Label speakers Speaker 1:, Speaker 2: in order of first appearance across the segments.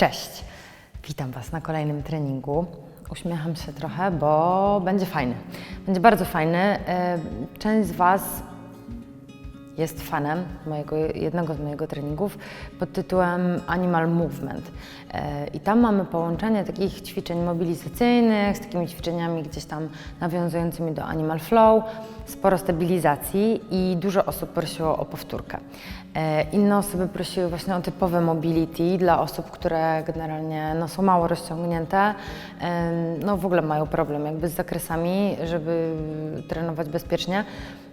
Speaker 1: Cześć, witam Was na kolejnym treningu. Uśmiecham się trochę, bo będzie fajny. Będzie bardzo fajny. E, Część z Was jest fanem mojego, jednego z mojego treningów pod tytułem Animal Movement. E, I tam mamy połączenie takich ćwiczeń mobilizacyjnych z takimi ćwiczeniami gdzieś tam nawiązującymi do Animal Flow, sporo stabilizacji i dużo osób prosiło o powtórkę. E, Inne osoby prosiły właśnie o typowe mobility dla osób, które generalnie no, są mało rozciągnięte, e, no w ogóle mają problem jakby z zakresami, żeby trenować bezpiecznie.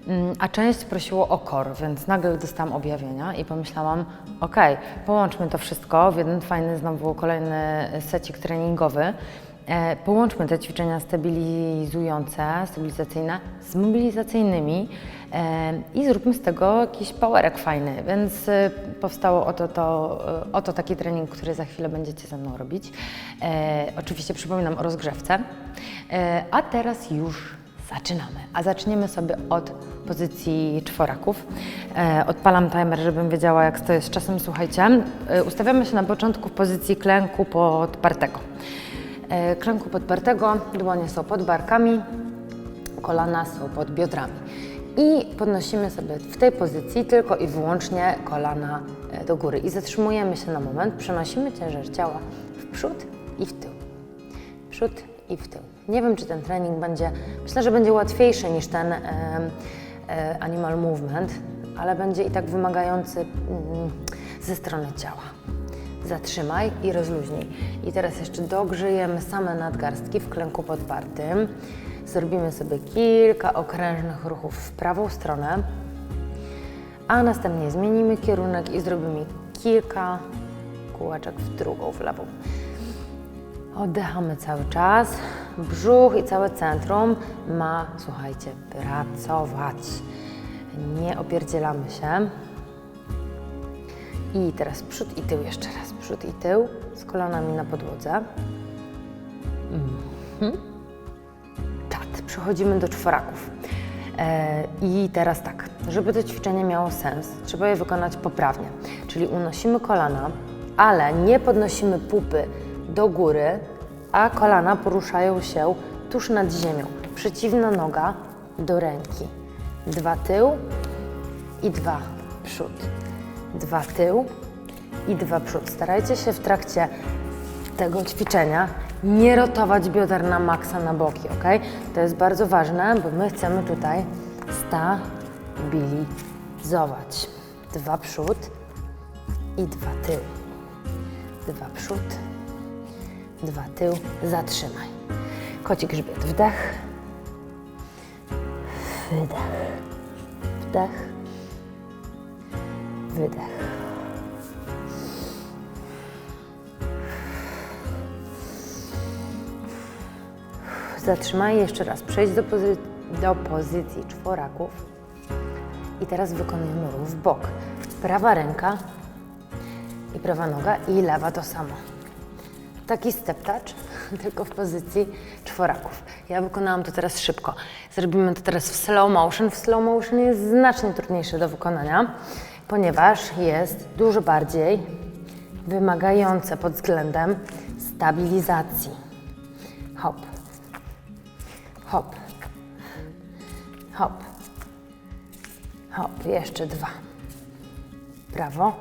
Speaker 1: Mm, A część prosiło o core, więc nagle dostałam objawienia i pomyślałam, okej, połączmy to wszystko w jeden fajny znowu kolejny secik treningowy. E, Połączmy te ćwiczenia stabilizujące, stabilizacyjne z mobilizacyjnymi e, i zróbmy z tego jakiś powerek fajny. Więc e, powstało oto, to, oto taki trening, który za chwilę będziecie ze mną robić. Oczywiście przypominam o rozgrzewce. A teraz już Zaczynamy, a zaczniemy sobie od pozycji czworaków. Odpalam timer, żebym wiedziała, jak to jest z czasem. Słuchajcie, ustawiamy się na początku w pozycji klęku podpartego. E, klęku podpartego, dłonie są pod barkami, kolana są pod biodrami. I podnosimy sobie w tej pozycji tylko i wyłącznie kolana e, do góry. I zatrzymujemy się na moment, przenosimy ciężar ciała w przód i w tył przód i w tył. Nie wiem, czy ten trening będzie, myślę, że będzie łatwiejszy niż ten em, e, animal movement, ale będzie i tak wymagający mm, ze strony ciała. Zatrzymaj i rozluźnij. I teraz jeszcze dogrzejemy same nadgarstki w klęku podpartym. Zrobimy sobie kilka okrężnych ruchów w prawą stronę, a następnie zmienimy kierunek i zrobimy kilka kółeczek w drugą, w lewą. Oddychamy cały czas. Brzuch i całe centrum ma, słuchajcie, pracować. Nie opierdzielamy się. I teraz przód i tył jeszcze raz. Przód i tył z kolanami na podłodze. Mhm. Przechodzimy do czworaków. E, I teraz tak, żeby to ćwiczenie miało sens, trzeba je wykonać poprawnie. Czyli unosimy kolana, ale nie podnosimy pupy do góry, a kolana poruszają się tuż nad ziemią. Przeciwna noga do ręki. Dwa tył i dwa przód. Dwa tył i dwa przód. Starajcie się w trakcie tego ćwiczenia nie rotować bioder na maksa na boki, ok? To jest bardzo ważne, bo my chcemy tutaj stabilizować. Dwa przód i dwa tył. Dwa przód, dwa tył, zatrzymaj. Kocik grzbiet, wdech, wydech, wdech, wydech. Zatrzymaj jeszcze raz, przejdź do, pozy do pozycji czworaków i teraz wykonujemy ruch w bok. Prawa ręka i prawa noga i lewa to samo. Taki step touch, tylko w pozycji czworaków. Ja wykonałam to teraz szybko. Zrobimy to teraz w slow motion. W slow motion jest znacznie trudniejsze do wykonania, ponieważ jest dużo bardziej wymagające pod względem stabilizacji. Hop, hop, hop, hop. Jeszcze dwa. Prawo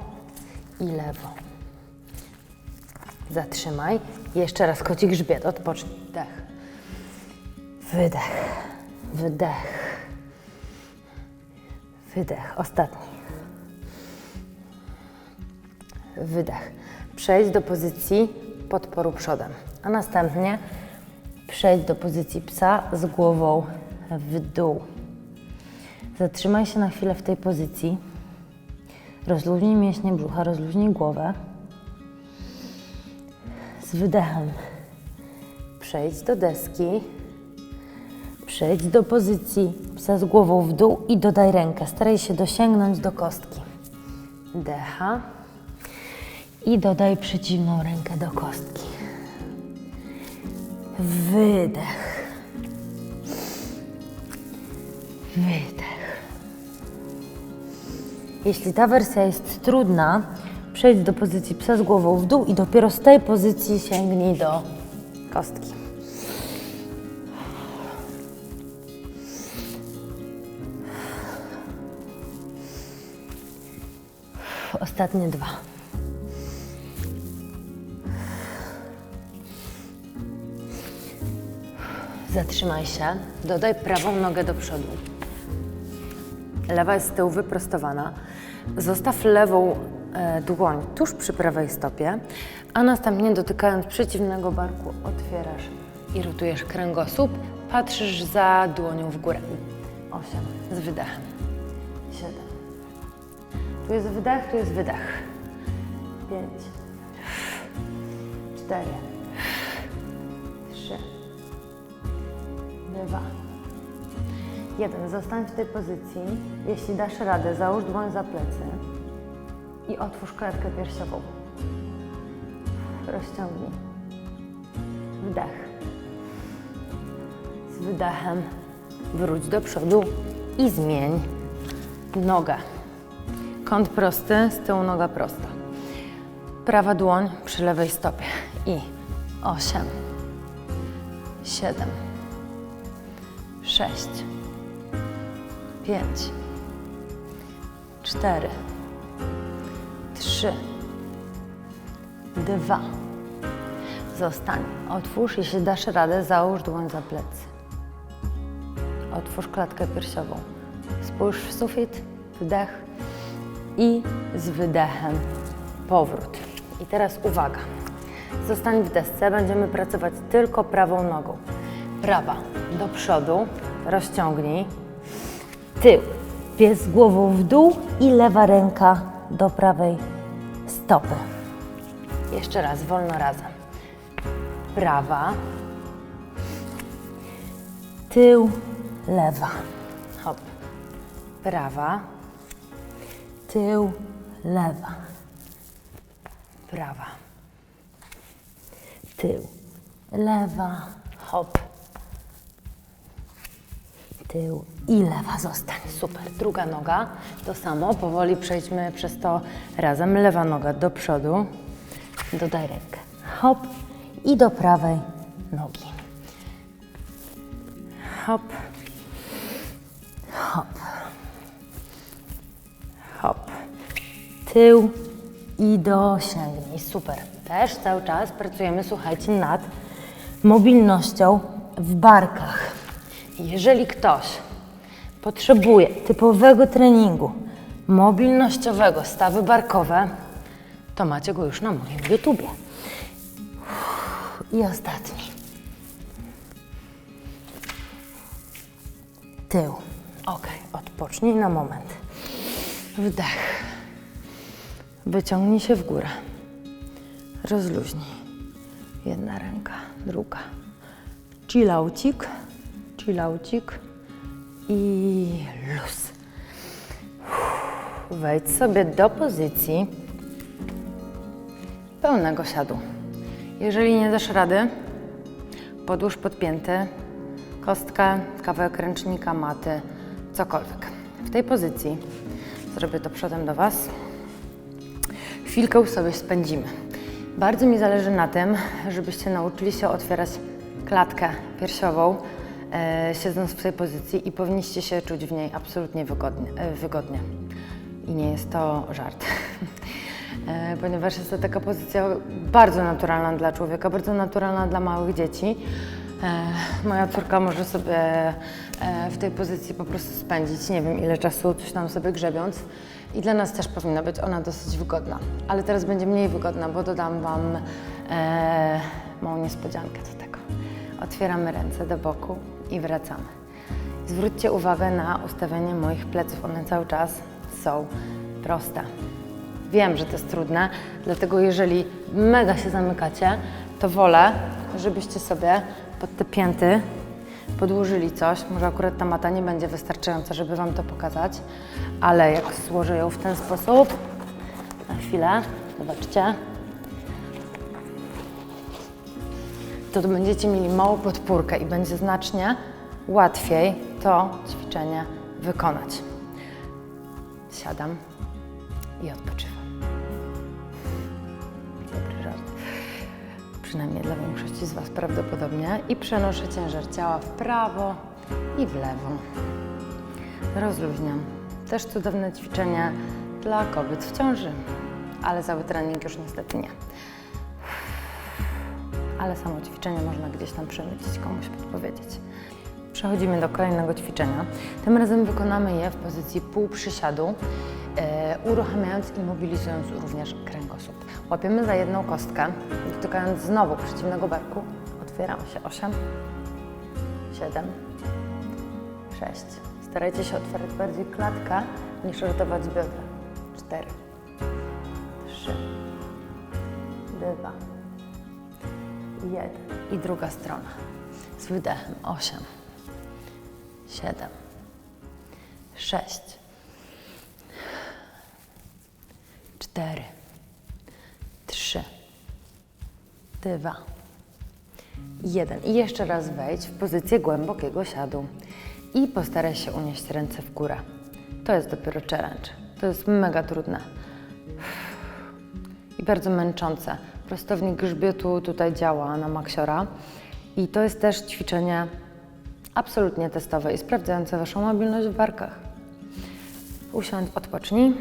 Speaker 1: i lewo. Zatrzymaj. Jeszcze raz kocik grzbiet. Odpocznij. Wdech. Wydech. Wdech. Wydech. Ostatni. Wydech. Przejdź do pozycji podporu przodem, a następnie przejdź do pozycji psa z głową w dół. Zatrzymaj się na chwilę w tej pozycji. Rozluźnij mięśnie brzucha, rozluźnij głowę. Z wydechem przejdź do deski. Przejdź do pozycji psa z głową w dół i dodaj rękę. Staraj się dosięgnąć do kostki. Decha. I dodaj przeciwną rękę do kostki. Wydech. Wydech. Jeśli ta wersja jest trudna, Przejdź do pozycji psa z głową w dół i dopiero z tej pozycji sięgnij do kostki. Ostatnie dwa. Zatrzymaj się, dodaj prawą nogę do przodu. Lewa jest z tyłu wyprostowana. Zostaw lewą e, dłoń tuż przy prawej stopie, a następnie dotykając przeciwnego barku otwierasz i rotujesz kręgosłup. Patrzysz za dłonią w górę. 8 z wydechem. 7. Tu jest wydech, tu jest wydech. 5. 4. Dwa. Jeden. Zostań w tej pozycji. Jeśli dasz radę, załóż dłoń za plecy i otwórz klatkę piersiową. Rozciągnij. Wdech. Z wydechem wróć do przodu i zmień nogę. Kąt prosty, z tyłu noga prosta. Prawa dłoń przy lewej stopie. I osiem, siedem, sześć, pięć, cztery, trzy, dwa. Zostań. Otwórz, jeśli dasz radę, załóż dłoń za plecy. Otwórz klatkę piersiową. Spójrz w sufit, wdech i z wydechem powrót. I teraz uwaga. Zostań w desce, będziemy pracować tylko prawą nogą. Prawa do przodu, rozciągnij. Tył, pies głową w dół i lewa ręka do prawej stopy. Jeszcze raz, wolno razem. Prawa, tył, lewa. Hop. Prawa, tył, lewa. Prawa. Tył, lewa, hop. Tył i lewa zostań. Super. Druga noga, to samo. Powoli przejdźmy przez to razem. Lewa noga do przodu. Dodaj rękę. Hop. I do prawej nogi. Hop. Hop. Hop. Tył i dosięgnij. Super. Też cały czas pracujemy, słuchajcie, nad mobilnością w barkach. Jeżeli ktoś potrzebuje typowego treningu mobilnościowego, stawy barkowe, to macie go już na moim YouTubie. I ostatni. Tył. Ok, odpocznij na moment. Wdech. Wyciągnij się w górę. Rozluźnij. Jedna ręka, druga. Chillaucik, chillaucik i luz. Wejdź sobie do pozycji pełnego siadu. Jeżeli nie dasz rady, podłóż podpięty, kostkę, kawałek ręcznika, maty, cokolwiek. W tej pozycji zrobię to przodem do Was. Chwilkę sobie spędzimy. Bardzo mi zależy na tym, żebyście nauczyli się otwierać klatkę piersiową, siedząc w tej pozycji i powinniście się czuć w niej absolutnie wygodnie. E, wygodnie. I nie jest to żart. E, ponieważ jest to taka pozycja bardzo naturalna dla człowieka, bardzo naturalna dla małych dzieci. E, moja córka może sobie e, w tej pozycji po prostu spędzić nie wiem ile czasu, coś tam sobie grzebiąc. I dla nas też powinna być ona dosyć wygodna. Ale teraz będzie mniej wygodna, bo dodam Wam e, małą niespodziankę do tego. Otwieramy ręce do boku i wracamy. Zwróćcie uwagę na ustawienie moich pleców. One cały czas są proste. Wiem, że to jest trudne, dlatego jeżeli mega się zamykacie, to wolę, żebyście sobie pod te pięty podłożyli coś. Może akurat ta mata nie będzie wystarczająca, żeby Wam to pokazać, ale jak złożę ją w ten sposób, na chwilę, zobaczcie, to będziecie mieli małą podpórkę i będzie znacznie łatwiej to ćwiczenie wykonać. Siadam i odpoczywam. Dobry żart. Przynajmniej dla większości z Was prawdopodobnie. I przenoszę ciężar ciała w prawo i w lewo. Rozluźniam. Też cudowne ćwiczenie dla kobiet w ciąży, ale cały trening już niestety nie. Ale samo ćwiczenie można gdzieś tam przemycić, komuś podpowiedzieć. Przechodzimy do kolejnego ćwiczenia. Tym razem wykonamy je w pozycji półprzysiadu, e, uruchamiając i mobilizując również kręgosłup. Łapiemy za jedną kostkę, dotykając znowu przeciwnego barku. Otwieram się 8, 7, 6. Starajcie się otwierać bardziej klatkę niż rotować biodra. 4, 3, 2, 1. I druga strona. Z wydechem 8, 7, 6, 4, 3, 2, 1. I jeszcze raz wejdź w pozycję głębokiego siadu i postaraj się unieść ręce w górę. To jest dopiero challenge. To jest mega trudne i bardzo męczące. Prostownik grzbietu tutaj działa na maksiora i to jest też ćwiczenie absolutnie testowe i sprawdzające Waszą mobilność w barkach. Usiądź, odpocznij.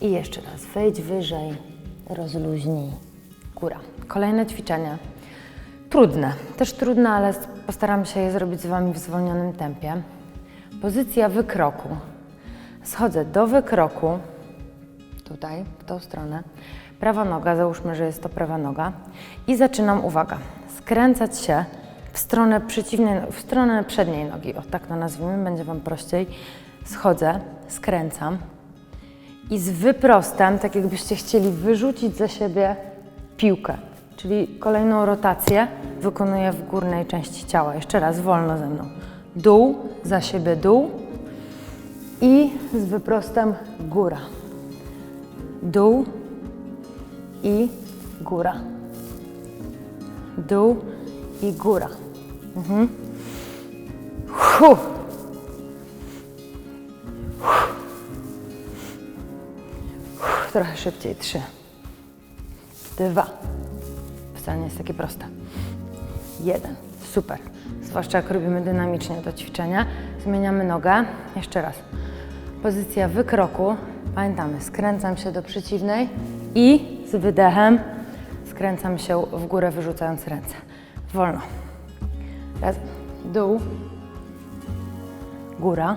Speaker 1: I jeszcze raz, wejdź wyżej, rozluźnij. Góra. Kolejne ćwiczenie. Trudne, też trudne, ale postaram się je zrobić z Wami w zwolnionym tempie. Pozycja wykroku. Schodzę do wykroku, tutaj, w tą stronę. Prawa noga, załóżmy, że jest to prawa noga. I zaczynam, uwaga, skręcać się w stronę przeciwnej, w stronę przedniej nogi, o tak to nazwijmy, będzie Wam prościej. Schodzę, skręcam i z wyprostem, tak jakbyście chcieli wyrzucić ze siebie piłkę. Czyli kolejną rotację wykonuję w górnej części ciała. Jeszcze raz, wolno ze mną. Dół, za siebie dół i z wyprostem góra. Dół i góra. Dół i góra. Mhm. Hu. Trochę szybciej. Trzy. Dwa. Wcale nie jest takie proste. Jeden. Super. Zwłaszcza jak robimy dynamicznie to ćwiczenie. Zmieniamy nogę. Jeszcze raz. Pozycja wykroku. Pamiętamy, skręcam się do przeciwnej i z wydechem skręcam się w górę, wyrzucając ręce. Wolno. Raz. Dół. Góra.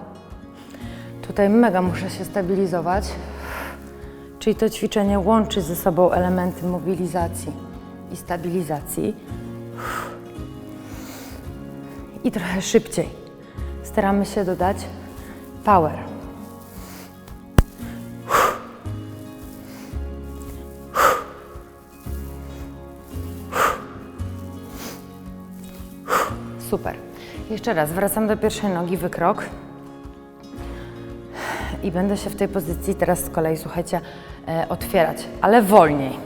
Speaker 1: Tutaj mega muszę się stabilizować. Czyli to ćwiczenie łączy ze sobą elementy mobilizacji i stabilizacji. I trochę szybciej. Staramy się dodać power. Super. Jeszcze raz, wracam do pierwszej nogi, wykrok. I będę się w tej pozycji teraz z kolei, słuchajcie, e, otwierać, ale wolniej.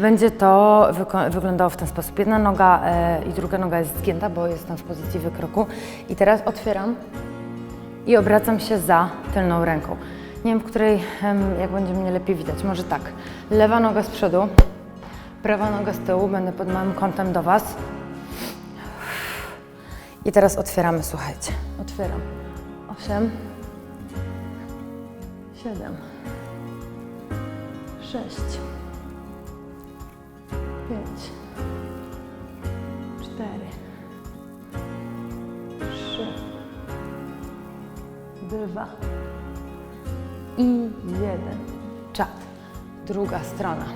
Speaker 1: Będzie to wyglądało w ten sposób. Jedna noga e, i druga noga jest zgięta, bo jestem w pozycji wykroku. I teraz otwieram i obracam się za tylną ręką. Nie wiem, w której, jak będzie mnie lepiej widać. Może tak. Lewa noga z przodu, prawa noga z tyłu. Będę pod małym kątem do Was. I teraz otwieramy, słuchajcie. Otwieram. Osiem. Siedem. Sześć. Pięć. Cztery. Trzy. Dwa. I jeden. Czat. Druga strona.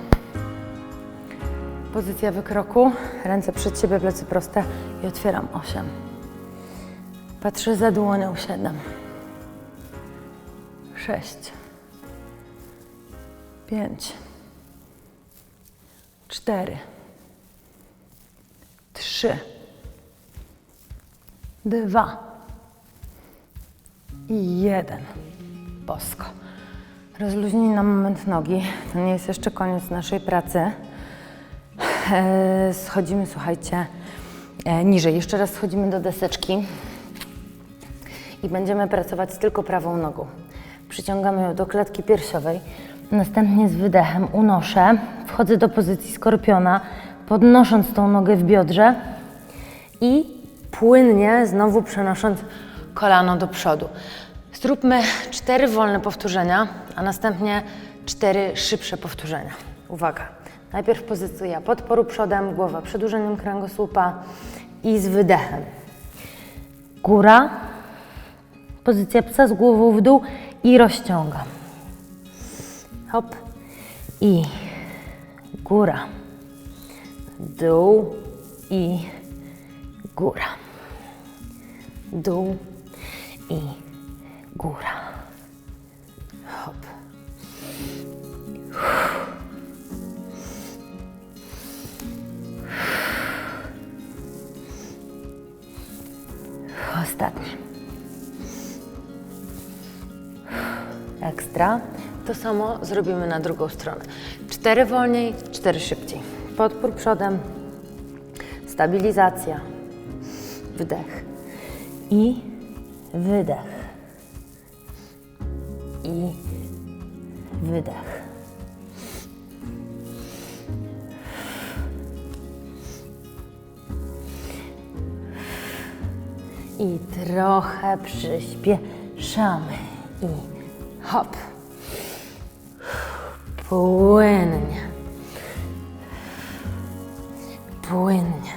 Speaker 1: Pozycja wykroku. Ręce przed siebie, plecy proste. I otwieram. Osiem. Patrzę za dłonią. Siedem. Sześć. Pięć. Cztery. Trzy. Dwa. I jeden. Bosko. Rozluźnij na moment nogi. To nie jest jeszcze koniec naszej pracy. E, Schodzimy, słuchajcie, e, niżej. Jeszcze raz schodzimy do deseczki i będziemy pracować tylko prawą nogą.
Speaker 2: Przyciągamy ją do klatki piersiowej. Następnie z wydechem unoszę. Wchodzę do pozycji skorpiona, podnosząc tą nogę w biodrze i płynnie znowu przenosząc kolano do przodu. Zróbmy cztery wolne powtórzenia, a następnie cztery szybsze powtórzenia. Uwaga. Najpierw pozycja podporu przodem, głowa przedłużeniem kręgosłupa i z wydechem. Góra, pozycja psa z głową w dół i rozciągam. Hop i góra, dół i góra, dół i góra. To samo zrobimy na drugą stronę. Cztery wolniej, cztery szybciej. Podpór przodem, stabilizacja, wdech i wydech. I wydech. I trochę przyspieszamy. I hop. Płynnie. Płynnie.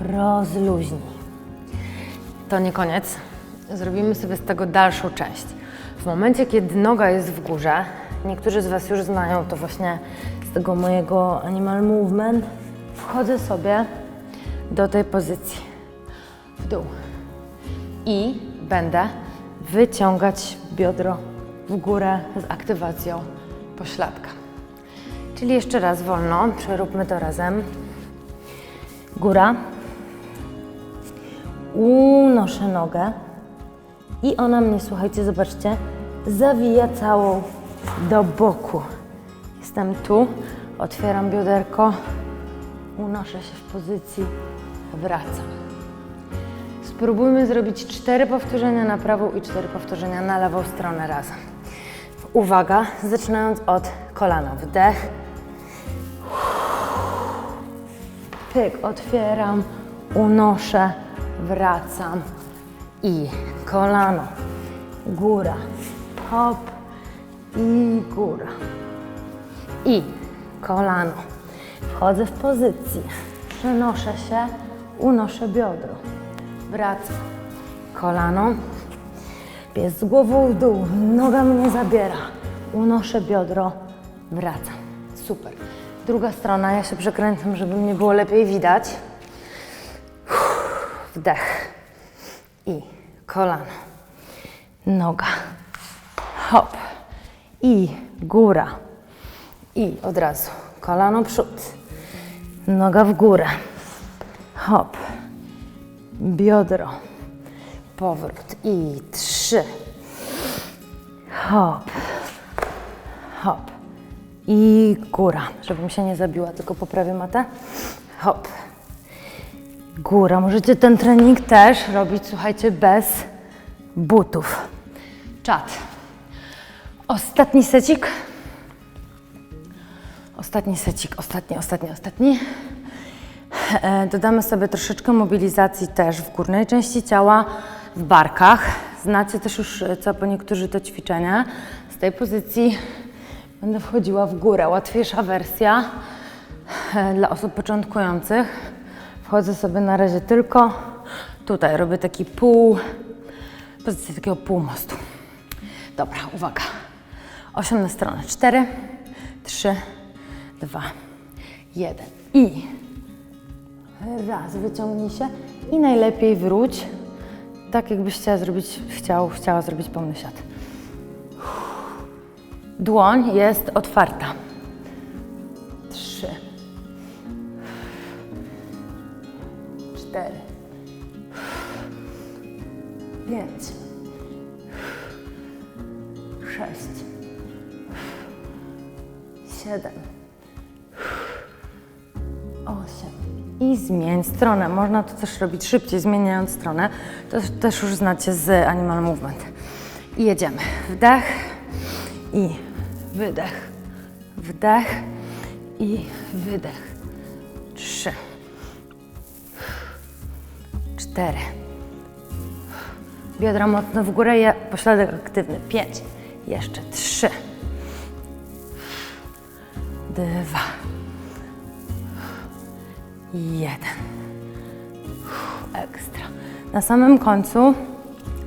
Speaker 2: Rozluźnij. To nie koniec. Zrobimy sobie z tego dalszą część. W momencie, kiedy noga jest w górze, niektórzy z Was już znają to właśnie z tego mojego animal movement, wchodzę sobie do tej pozycji w dół i będę wyciągać biodro w górę z aktywacją pośladka. Czyli jeszcze raz wolno, przeróbmy to razem. Góra, unoszę nogę i ona mnie, słuchajcie, zobaczcie, zawija całą do boku. Jestem tu, otwieram bioderko, unoszę się w pozycji, wracam. Spróbujmy zrobić cztery powtórzenia na prawą i cztery powtórzenia na lewą stronę razem. Uwaga, zaczynając od kolana. Wdech. Pyk, otwieram, unoszę, wracam i kolano, góra, hop i góra i kolano. Wchodzę w pozycję, przenoszę się, unoszę biodro, wracam, kolano, pies z głową w dół, noga mnie zabiera, unoszę biodro, wracam. Super. Druga strona, ja się przekręcam, żeby mnie było lepiej widać. Wdech. I kolano, noga, hop. I góra. I od razu kolano przód, noga w górę, hop, biodro, powrót i trzy, hop, hop i góra, żebym się nie zabiła, tylko poprawię matę, hop, góra. Możecie ten trening też robić, słuchajcie, bez butów. Czat. Ostatni secik. Ostatni secik, ostatni, ostatni, ostatni. E, Dodamy sobie troszeczkę mobilizacji też w górnej części ciała, w barkach. Znacie też już, e, co po niektórzy to ćwiczenie. Z tej pozycji będę wchodziła w górę. Łatwiejsza wersja e, dla osób początkujących. Wchodzę sobie na razie tylko tutaj. Robię taki pół, pozycję takiego półmostu. Dobra, uwaga. Osiem na stronę. Cztery, trzy, dwa, jeden. I raz, wyciągnij się i najlepiej wróć, tak jakbyś chciała zrobić, chciał, chciała zrobić pełny siat. Dłoń jest otwarta. Stronę. Można to też robić szybciej, zmieniając stronę. To też już znacie z Animal Movement. I jedziemy. Wdech i wydech. Wdech i wydech. Trzy. Cztery. Biodra mocno w górę, je- pośladek aktywny. Pięć. Jeszcze trzy. Dwa. Jeden. Ekstra. Na samym końcu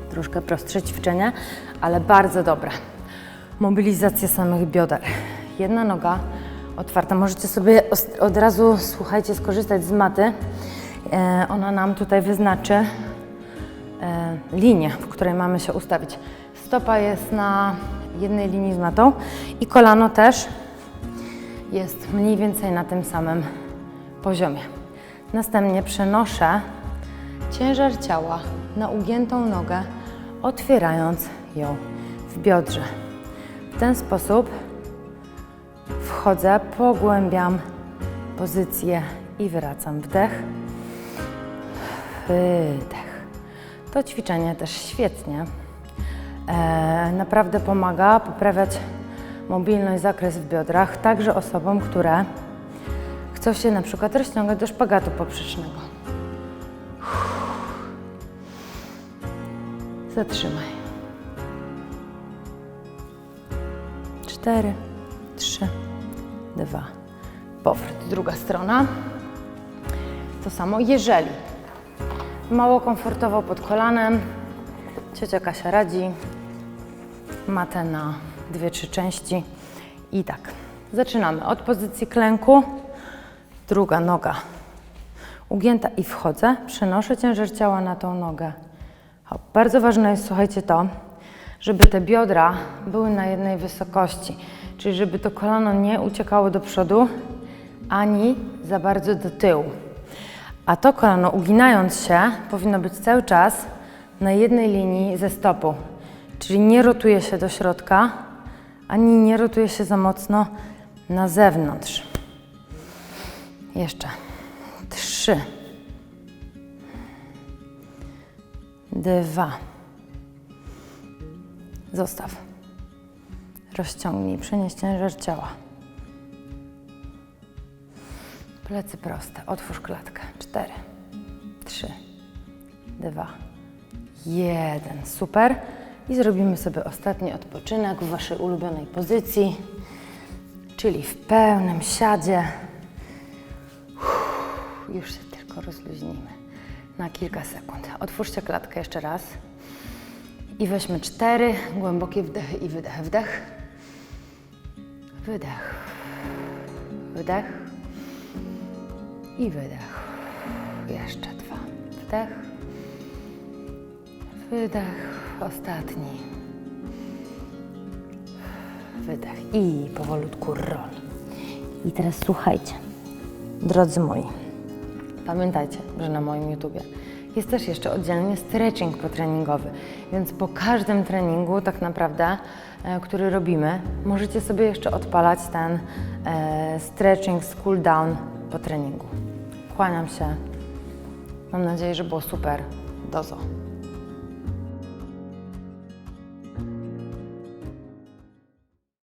Speaker 2: troszkę prostsze ćwiczenie, ale bardzo dobre. Mobilizacja samych bioder. Jedna noga otwarta. Możecie sobie od razu, słuchajcie, skorzystać z maty. E, ona nam tutaj wyznaczy e, linię, w której mamy się ustawić. Stopa jest na jednej linii z matą i kolano też jest mniej więcej na tym samym poziomie. Następnie przenoszę ciężar ciała na ugiętą nogę, otwierając ją w biodrze. W ten sposób wchodzę, pogłębiam pozycję i wracam. Wdech, wydech. To ćwiczenie też świetnie e, naprawdę pomaga poprawiać mobilność, zakres w biodrach, także osobom, które chcą się na przykład rozciągać do szpagatu poprzecznego. Zatrzymaj. Cztery, trzy, dwa. Powrót. Druga strona. To samo, jeżeli mało komfortowo pod kolanem, ciocia Kasia radzi matę na dwie, trzy części. I tak, zaczynamy od pozycji klęku. Druga noga ugięta i wchodzę. Przenoszę ciężar ciała na tą nogę. Hop. Bardzo ważne jest, słuchajcie, to, żeby te biodra były na jednej wysokości. Czyli żeby to kolano nie uciekało do przodu, ani za bardzo do tyłu. A to kolano, uginając się, powinno być cały czas na jednej linii ze stopu. Czyli nie rotuje się do środka, ani nie rotuje się za mocno na zewnątrz. Jeszcze. Trzy. Dwa. Zostaw. Rozciągnij, przenieś ciężar ciała. Plecy proste. Otwórz klatkę. Cztery, trzy, dwa, jeden. Super. I zrobimy sobie ostatni odpoczynek w Waszej ulubionej pozycji, czyli w pełnym siadzie. Uff, Już się tylko rozluźnimy na kilka sekund. Otwórzcie klatkę jeszcze raz. I weźmy cztery głębokie wdechy i wydech. Wdech. Wydech. Wdech. I wydech. Jeszcze dwa. Wdech. Wydech. Ostatni. Wydech. I powolutku roll. I teraz słuchajcie, drodzy moi. Pamiętajcie, że na moim YouTubie jest też jeszcze oddzielnie stretching potreningowy, więc po każdym treningu tak naprawdę, e, który robimy, możecie sobie jeszcze odpalać ten e, stretching z cool down po treningu. Kłaniam się. Mam nadzieję, że było super. Dozo.